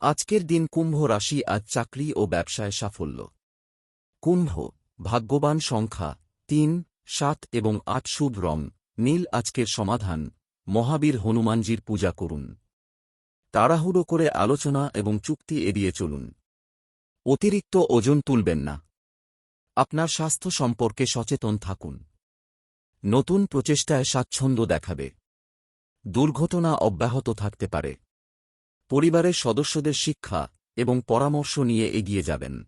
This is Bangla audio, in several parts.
আজকের দিন কুম্ভ রাশি আজ চাকরি ও ব্যবসায় সাফল্য। কুম্ভ, ভাগ্যবান সংখ্যা, তিন, সাত এবং আট শুভ রং, নীল আজকের সমাধান, মহাবীর হনুমানজির পূজা করুন। তাড়াহুড়ো করে আলোচনা এবং চুক্তি এড়িয়ে চলুন। অতিরিক্ত ওজন তুলবেন না। আপনার স্বাস্থ্য সম্পর্কে সচেতন থাকুন। নতুন প্রচেষ্টায় স্বাচ্ছন্দ্য দেখাবে। দুর্ঘটনা অব্যাহত থাকতে পারে। পরিবারের সদস্যদের শিক্ষা এবং পরামর্শ নিয়ে এগিয়ে যাবেন।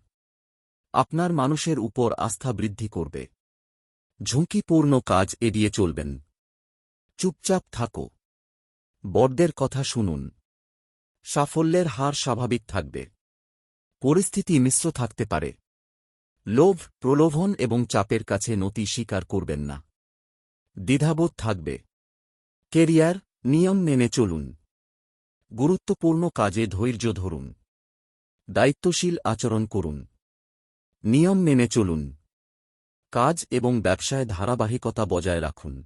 আপনার মানুষের উপর আস্থা বৃদ্ধি করবে। ঝুঁকিপূর্ণ কাজ এড়িয়ে চলবেন। চুপচাপ থাকো। বড়দের কথা শুনুন। সাফল্যের হার স্বাভাবিক থাকবে। পরিস্থিতি মিশ্র থাকতে পারে। লোভ, প্রলোভন এবং চাপের কাছে নতি স্বীকার করবেন না। দ্বিধাবোধ থাকবে। কেরিয়ার নিয়ম মেনে চলুন। গুরুত্বপূর্ণ কাজে ধৈর্য ধরুন। দায়িত্বশীল আচরণ করুন। নিয়ম মেনে চলুন। কাজ এবং ব্যবসায় ধারাবাহিকতা বজায় রাখুন।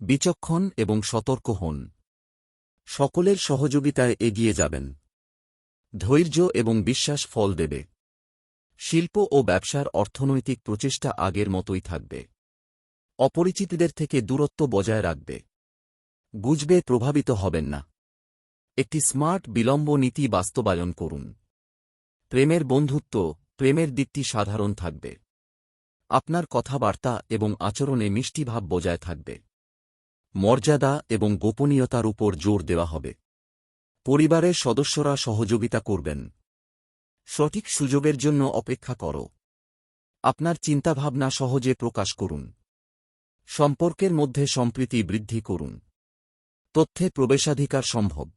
বিচক্ষণ এবং সতর্ক হন। সকলের সহযোগিতায় এগিয়ে যাবেন। ধৈর্য এবং বিশ্বাস ফল দেবে। শিল্প ও ব্যবসার অর্থনৈতিক প্রচেষ্টা আগের মতোই থাকবে। অপরিচিতদের থেকে দূরত্ব বজায় রাখবে। বুঝবে প্রভাবিত হবেন না। একটি স্মার্ট বিলম্ব নীতি বাস্তবায়ন করুন। প্রেমের বন্ধুত্ব, প্রেমের দিকটি সাধারণ থাকবে। আপনার কথাবার্তা এবং আচরণে মিষ্টিভাব বজায় থাকবে। মর্যাদা এবং গোপনীয়তার উপর জোর দেওয়া হবে। পরিবারের সদস্যরা সহযোগিতা করবেন। সঠিক সুযোগের জন্য অপেক্ষা করো। আপনার চিন্তাভাবনা সহজে প্রকাশ করুন। সম্পর্কের মধ্যে সম্প্রীতি বৃদ্ধি করুন। তথ্যে প্রবেশাধিকার সম্ভব।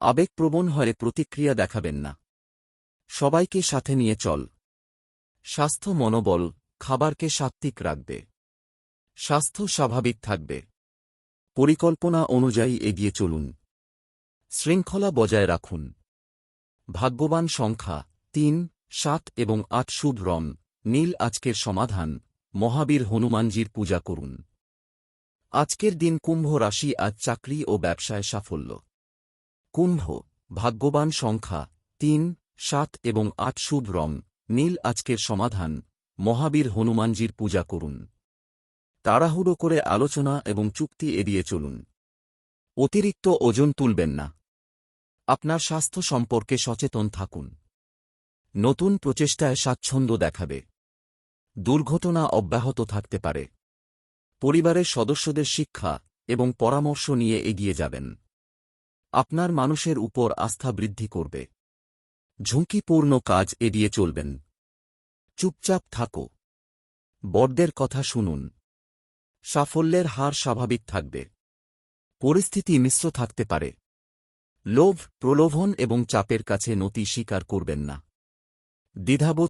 আবেগপ্রবণ হয়ে প্রতিক্রিয়া দেখাবেন না। সবাইকে সাথে নিয়ে চল। স্বাস্থ্য মনোবল, খাবারকে সাত্ত্বিক রাখবে। স্বাস্থ্য স্বাভাবিক থাকবে। পরিকল্পনা অনুযায়ী এগিয়ে চলুন। শৃঙ্খলা বজায় রাখুন। ভাগ্যবান সংখ্যা, তিন, সাত এবং আট শুভ রং, নীল আজকের সমাধান, মহাবীর হনুমানজির পূজা করুন। আজকের দিন কুম্ভ রাশি আজ চাকরি ও ব্যবসায় সাফল্য। কুম্ভ ভাগ্যবান সংখ্যা, তিন, সাত এবং আট শুভ রং। নীল আজকের সমাধান। মহাবীর হনুমানজির পূজা করুন। তাড়াহুড়ো করে আলোচনা এবং চুক্তি এড়িয়ে চলুন। অতিরিক্ত ওজন তুলবেন না। আপনার স্বাস্থ্য সম্পর্কে সচেতন থাকুন। নতুন প্রচেষ্টায় স্বাচ্ছন্দ্য দেখাবে। দুর্ঘটনা অব্যাহত থাকতে পারে। পরিবারের সদস্যদের শিক্ষা এবং পরামর্শ নিয়ে এগিয়ে যাবেন। আপনার মানুষের উপর আস্থা বৃদ্ধি করবে। ঝুঁকিপূর্ণ কাজ এড়িয়ে চলবেন। চুপচাপ থাকো। বড়দের কথা শুনুন। সাফল্যের হার স্বাভাবিক থাকবে। পরিস্থিতি মিশ্র থাকতে পারে। লোভ, প্রলোভন এবং চাপের কাছে নতি স্বীকার করবেন না। দ্বিধাবোধ